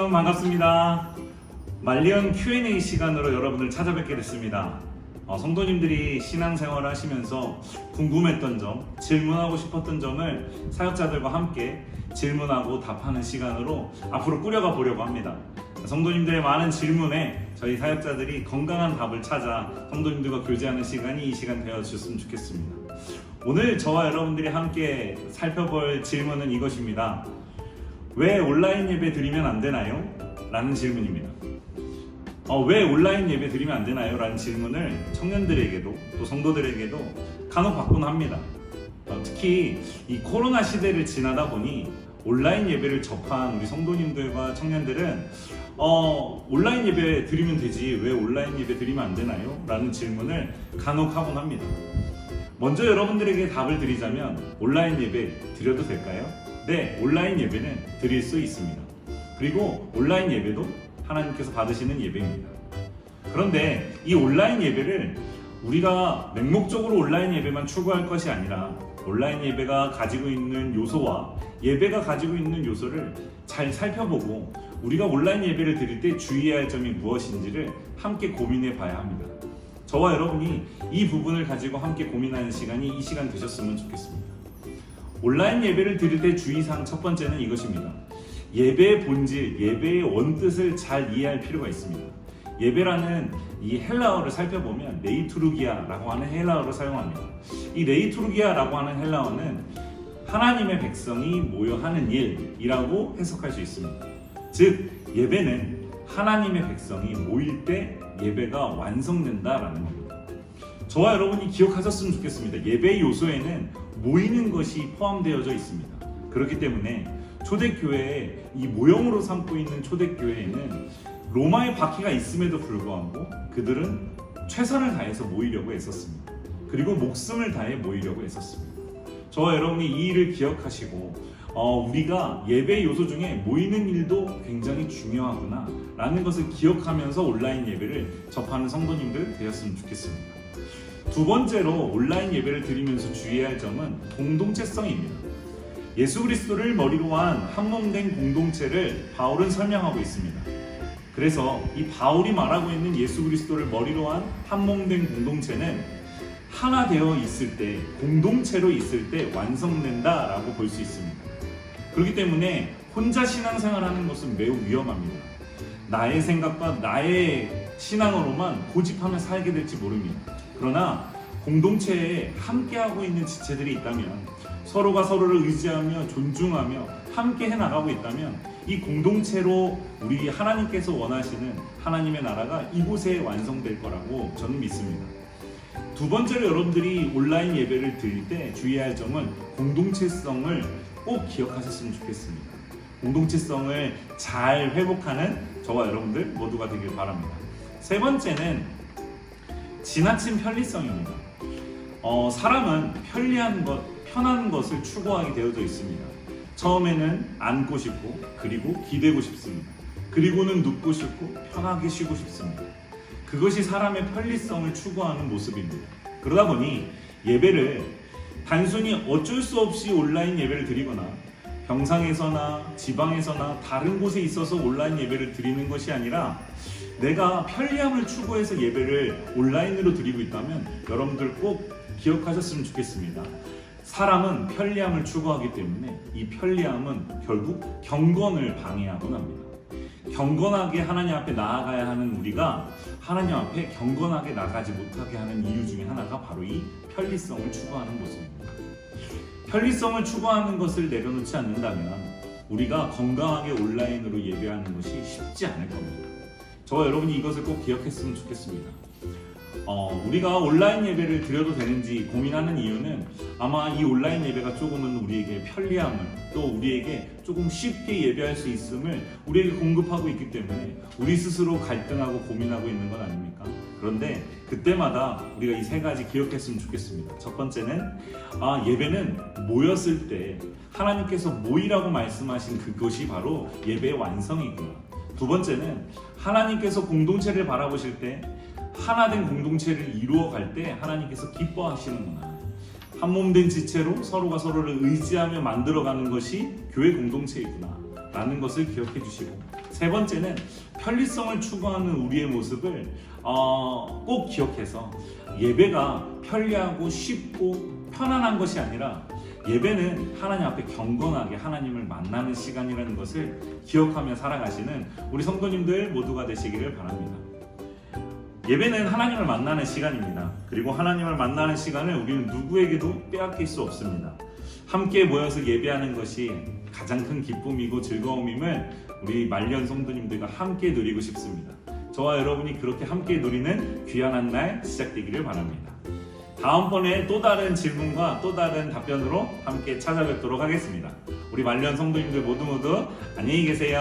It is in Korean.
여러분 반갑습니다. 말리언 Q&A 시간으로 여러분을 찾아뵙게 됐습니다. 어, 성도님들이 신앙생활을 하시면서 궁금했던 점, 질문하고 싶었던 점을 사역자들과 함께 질문하고 답하는 시간으로 앞으로 꾸려가 보려고 합니다. 성도님들의 많은 질문에 저희 사역자들이 건강한 답을 찾아 성도님들과 교제하는 시간이 이 시간 되어 주셨으면 좋겠습니다. 오늘 저와 여러분들이 함께 살펴볼 질문은 이것입니다. 왜 온라인 예배 드리면 안 되나요? 라는 질문입니다. 어, 왜 온라인 예배 드리면 안 되나요? 라는 질문을 청년들에게도 또 성도들에게도 간혹 받곤 합니다. 어, 특히 이 코로나 시대를 지나다 보니 온라인 예배를 접한 우리 성도님들과 청년들은 어, 온라인 예배 드리면 되지 왜 온라인 예배 드리면 안 되나요? 라는 질문을 간혹 하곤 합니다. 먼저 여러분들에게 답을 드리자면 온라인 예배 드려도 될까요? 네, 온라인 예배는 드릴 수 있습니다. 그리고 온라인 예배도 하나님께서 받으시는 예배입니다. 그런데 이 온라인 예배를 우리가 맹목적으로 온라인 예배만 추구할 것이 아니라 온라인 예배가 가지고 있는 요소와 예배가 가지고 있는 요소를 잘 살펴보고 우리가 온라인 예배를 드릴 때 주의해야 할 점이 무엇인지를 함께 고민해 봐야 합니다. 저와 여러분이 이 부분을 가지고 함께 고민하는 시간이 이 시간 되셨으면 좋겠습니다. 온라인 예배를 드릴 때 주의사항 첫 번째는 이것입니다. 예배의 본질, 예배의 원뜻을 잘 이해할 필요가 있습니다. 예배라는 이 헬라어를 살펴보면 레이투르기아라고 하는 헬라어를 사용합니다. 이 레이투르기아라고 하는 헬라어는 하나님의 백성이 모여 하는 일이라고 해석할 수 있습니다. 즉 예배는 하나님의 백성이 모일 때 예배가 완성된다라는 겁니다. 저와 여러분이 기억하셨으면 좋겠습니다. 예배의 요소에는 모이는 것이 포함되어져 있습니다. 그렇기 때문에 초대교회에 이 모형으로 삼고 있는 초대교회에는 로마의 바퀴가 있음에도 불구하고 그들은 최선을 다해서 모이려고 애썼습니다. 그리고 목숨을 다해 모이려고 애썼습니다. 저와 여러분이 이 일을 기억하시고 어, 우리가 예배 요소 중에 모이는 일도 굉장히 중요하구나 라는 것을 기억하면서 온라인 예배를 접하는 성도님들 되었으면 좋겠습니다. 두 번째로 온라인 예배를 드리면서 주의해야 할 점은 공동체성입니다. 예수 그리스도를 머리로 한 한몸된 공동체를 바울은 설명하고 있습니다. 그래서 이 바울이 말하고 있는 예수 그리스도를 머리로 한 한몸된 공동체는 하나 되어 있을 때 공동체로 있을 때 완성된다라고 볼 수 있습니다. 그렇기 때문에 혼자 신앙생활 하는 것은 매우 위험합니다. 나의 생각과 나의 신앙으로만 고집하며 살게 될지 모릅니다. 그러나 공동체에 함께하고 있는 지체들이 있다면 서로가 서로를 의지하며 존중하며 함께 해나가고 있다면 이 공동체로 우리 하나님께서 원하시는 하나님의 나라가 이곳에 완성될 거라고 저는 믿습니다. 두 번째로 여러분들이 온라인 예배를 드릴 때 주의해야 할 점은 공동체성을 꼭 기억하셨으면 좋겠습니다. 공동체성을 잘 회복하는 저와 여러분들 모두가 되길 바랍니다. 세 번째는 지나친 편리성입니다. 어, 사람은 편리한 것, 편한 것을 추구하게 되어져 있습니다. 처음에는 앉고 싶고, 그리고 기대고 싶습니다. 그리고는 눕고 싶고, 편하게 쉬고 싶습니다. 그것이 사람의 편리성을 추구하는 모습입니다. 그러다 보니 예배를 단순히 어쩔 수 없이 온라인 예배를 드리거나 병상에서나 지방에서나 다른 곳에 있어서 온라인 예배를 드리는 것이 아니라 내가 편리함을 추구해서 예배를 온라인으로 드리고 있다면 여러분들 꼭 기억하셨으면 좋겠습니다. 사람은 편리함을 추구하기 때문에 이 편리함은 결국 경건을 방해하곤 합니다. 경건하게 하나님 앞에 나아가야 하는 우리가 하나님 앞에 경건하게 나가지 못하게 하는 이유 중에 하나가 바로 이 편리성을 추구하는 모습입니다. 편리성을 추구하는 것을 내려놓지 않는다면 우리가 건강하게 온라인으로 예배하는 것이 쉽지 않을 겁니다. 저와 여러분이 이것을 꼭 기억했으면 좋겠습니다. 어, 우리가 온라인 예배를 드려도 되는지 고민하는 이유는 아마 이 온라인 예배가 조금은 우리에게 편리함을 또 우리에게 조금 쉽게 예배할 수 있음을 우리에게 공급하고 있기 때문에 우리 스스로 갈등하고 고민하고 있는 건 아닙니까? 그런데 그때마다 우리가 이 세 가지 기억했으면 좋겠습니다. 첫 번째는 아, 예배는 모였을 때 하나님께서 모이라고 말씀하신 그것이 바로 예배의 완성이구나. 두 번째는 하나님께서 공동체를 바라보실 때 하나된 공동체를 이루어 갈 때 하나님께서 기뻐하시는구나. 한 몸 된 지체로 서로가 서로를 의지하며 만들어가는 것이 교회 공동체이구나. 라는 것을 기억해 주시고 세 번째는 편리성을 추구하는 우리의 모습을 어, 꼭 기억해서 예배가 편리하고 쉽고 편안한 것이 아니라 예배는 하나님 앞에 경건하게 하나님을 만나는 시간이라는 것을 기억하며 살아가시는 우리 성도님들 모두가 되시기를 바랍니다. 예배는 하나님을 만나는 시간입니다. 그리고 하나님을 만나는 시간을 우리는 누구에게도 빼앗길 수 없습니다. 함께 모여서 예배하는 것이 가장 큰 기쁨이고 즐거움임을 우리 말년 성도님들과 함께 누리고 싶습니다. 저와 여러분이 그렇게 함께 누리는 귀한 한 날 시작되기를 바랍니다. 다음번에 또 다른 질문과 또 다른 답변으로 함께 찾아뵙도록 하겠습니다. 우리 말년 성도님들 모두 모두 안녕히 계세요.